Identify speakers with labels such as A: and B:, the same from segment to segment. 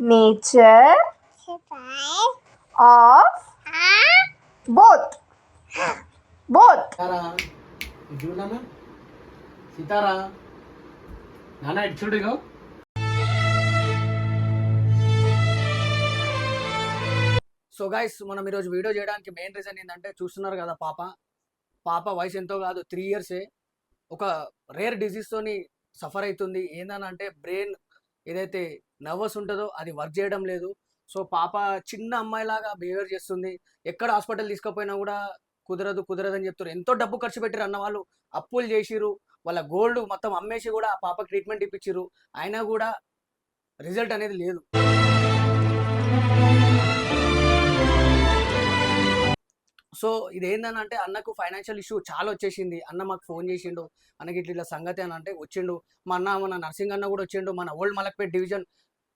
A: nature of both both
B: చూడు సీతారా. నాన్న ఇటు చూడు సో గైస్ మనం ఈరోజు వీడియో చేయడానికి మెయిన్ రీజన్ ఏంటంటే చూస్తున్నారు కదా పాప. పాప వయసు ఎంతో కాదు త్రీ ఇయర్సే ఒక రేర్ తోని సఫర్ అవుతుంది. ఏందని అంటే బ్రెయిన్ ఏదైతే నర్వస్ ఉంటుందో అది వర్క్ చేయడం లేదు. సో పాప చిన్న అమ్మాయిలాగా బిహేవియర్ చేస్తుంది. ఎక్కడ హాస్పిటల్ తీసుకుపోయినా కూడా కుదరదు కుదరదు అని చెప్తారు. ఎంతో డబ్బు ఖర్చు పెట్టారు అన్న వాళ్ళు అప్పులు చేసిరు వాళ్ళ గోల్డ్ మొత్తం అమ్మేసి కూడా ఆ పాపకి ట్రీట్మెంట్ ఇప్పించారు అయినా కూడా రిజల్ట్ అనేది లేదు. సో ఇది ఏందని అంటే అన్నకు ఫైనాన్షియల్ ఇష్యూ చాలా వచ్చేసింది. అన్న మాకు ఫోన్ చేసిండు. అన్నకి ఇట్లా ఇట్లా సంగతి అని అంటే వచ్చిండు. మా అన్న మన నర్సింగ్ అన్న కూడా వచ్చిండు. మన old Malakpet division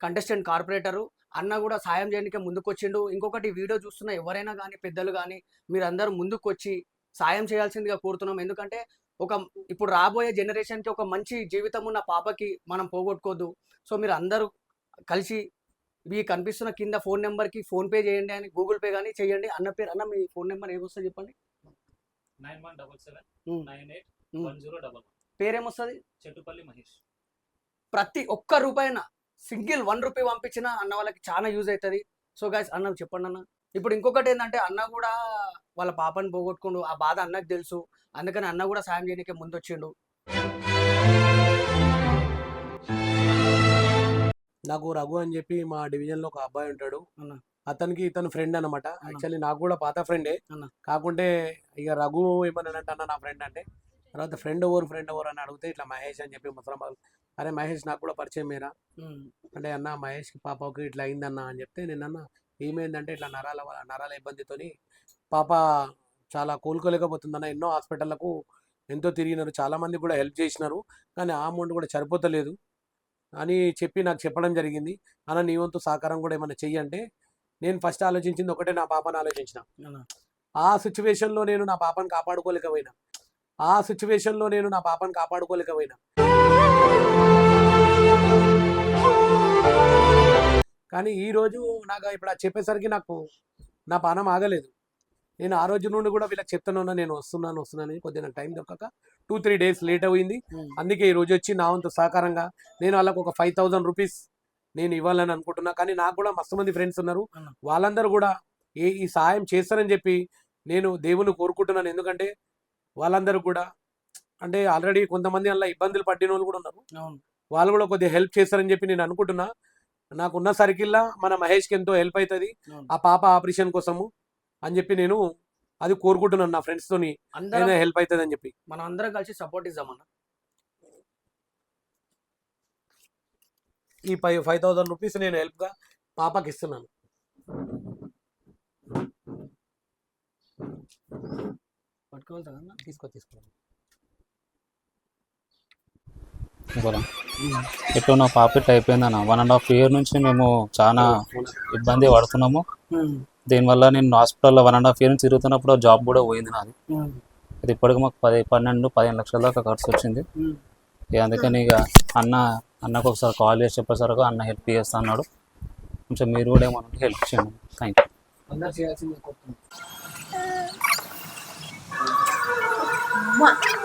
B: contestant corporator. అన్న కూడా సాయం చేయడానికి ముందుకు వచ్చిండు ఇంకొకటి వీడియో చూస్తున్న ఎవరైనా కానీ పెద్దలు కానీ మీరందరూ ముందుకు వచ్చి సాయం చేయాల్సిందిగా కోరుతున్నాం. ఎందుకంటే ఒక ఇప్పుడు రాబోయే జనరేషన్కి ఒక మంచి జీవితం ఉన్న పాపకి మనం పోగొట్టుకోవద్దు సో మీరు అందరూ కలిసి ఇవి కనిపిస్తున్న కింద ఫోన్ నెంబర్కి ఫోన్ పే చేయండి అని గూగుల్ పే కానీ చేయండి. అన్న పేరు అన్న మీ ఫోన్ నెంబర్ ఏమొస్తుంది చెప్పండి?
C: Nine one double seven
B: um.
C: Nine eight
B: um.
C: One zero double one.
B: పేరేమొస్తుంది
C: Chettupalli Mahesh.
B: ప్రతి ఒక్క రూపాయిన సింగిల్ వన్ రూపీ పంపించిన అన్న వాళ్ళకి చాలా యూజ్ అవుతుంది సో గాయస్ అన్న చెప్పండి అన్న. ఇప్పుడు ఇంకొకటి ఏంటంటే అన్న కూడా వాళ్ళ పాపని పోగొట్టుకుండు. ఆ బాధ అన్నకు తెలుసు. అందుకని అన్న కూడా సాయం చేయడానికి ముందు వచ్చిండు
D: నాకు రఘు అని చెప్పి మా డివిజన్లో ఒక అబ్బాయి ఉంటాడు.
B: అన్న.
D: అతనికి ఇతను ఫ్రెండ్ అనమాట. యాక్చువల్లీ నాకు కూడా పాత ఫ్రెండే
B: అన్న.
D: కాకుంటే ఇక రఘు ఏమన్నానంటే అన్న నా ఫ్రెండ్ అంటే. తర్వాత ఫ్రెండ్ ఎవరు? ఫ్రెండ్ ఎవరు? అని అడిగితే ఇట్లా మహేష్ అని చెప్పి ముసలమ్మ అరే మహేష్ నాకు కూడా పరిచయం మీరా అంటే అన్న మహేష్కి పాపకి ఇట్లా అయిందన్న అని చెప్తే నేను అన్న ఏమైందంటే ఇట్లా నరాల నరాల ఇబ్బందితోని పాప చాలా కోలుకోలేకపోతుందన్న. ఎన్నో హాస్పిటళ్ళకు ఎంతో తిరిగినారు. చాలా మంది కూడా హెల్ప్ చేసినారు. కానీ ఆ అమౌంట్ కూడా సరిపోతలేదు అని చెప్పి నాకు చెప్పడం జరిగింది. అన్న నీ వంతు సహకారం కూడా ఏమైనా చెయ్యంటే నేను ఫస్ట్ ఆలోచించింది ఒకటే నా పాపను ఆలోచించిన. ఆ సిచ్యువేషన్లో నేను నా పాపను కాపాడుకోలేకపోయినా. ఆ సిచ్యువేషన్లో నేను నా పాపను కాపాడుకోలేకపోయినా. కానీ ఈ రోజు నాకు ఇప్పుడు చెప్పేసరికి నాకు నా పానం ఆగలేదు. నేను ఆ రోజు నుండి కూడా వీళ్ళకి చెప్తాను నేను వస్తున్నాను వస్తున్నాను కొద్దిగా టైం దొక్కక టూ త్రీ డేస్ లేట్ అయింది. అందుకే ఈ రోజు వచ్చి నా వంతు సహకారంగా నేను వాళ్ళకు ఒక ఫైవ్ థౌజండ్ రూపీస్ నేను ఇవ్వాలని అనుకుంటున్నా. కానీ నాకు కూడా మస్తు మంది ఫ్రెండ్స్ ఉన్నారు. వాళ్ళందరూ కూడా ఏ ఈ సహాయం చేస్తారని చెప్పి నేను దేవుని కోరుకుంటున్నాను. ఎందుకంటే వాళ్ళందరూ కూడా అంటే ఆల్రెడీ కొంతమంది అలా ఇబ్బందులు పడిన వాళ్ళు కూడా ఉన్నారు. వాళ్ళు కూడా కొద్దిగా హెల్ప్ చేస్తారని చెప్పి నేను అనుకుంటున్నా. నాకున్న సర్కిల్లా మన మహేష్కి ఎంతో హెల్ప్ అవుతుంది. ఆ పాప ఆపరేషన్ కోసము అని చెప్పి నేను అది కోరుకుంటున్నాను నా ఫ్రెండ్స్ తోని హెల్ప్ అవుతుంది అని చెప్పి.
B: మనం అందరం కలిసి సపోర్ట్ ఇద్దామన్న.
D: ఈ ఫైవ్ ఫైవ్ థౌసండ్ రూపీస్ నేను హెల్ప్గా పాపకి ఇస్తున్నాను.
B: పట్టుకోవాలి కదా?
D: తీసుకో తీసుకో.
C: ఎట్లా నా ఇట్లా అయిపోయిందన్న. వన్ అండ్ హాఫ్ ఇయర్ నుంచి మేము చాలా ఇబ్బంది పడుతున్నాము.
B: ఉమ్,
C: దీనివల్ల నేను హాస్పిటల్లో వన్ అండ్ హాఫ్ ఇయర్ నుంచి తిరుగుతున్నప్పుడు జాబ్ కూడా పోయింది నాది.
B: ఉమ్,
C: అది ఇప్పటికి మాకు పది పన్నెండు పదిహేను లక్షల దాకా ఖర్చు వచ్చింది. ఇక అందుకని ఇక అన్న అన్నకు ఒకసారి కాల్ చేసి చెప్పేసరికి అన్న హెల్ప్ చేస్తా అన్నాడు. కొంచెం మీరు కూడా ఏమన్నా హెల్ప్ చేయండి. థ్యాంక్ యూ
B: అందరు చేయాల్సింది కోరుతున్నాం
A: One.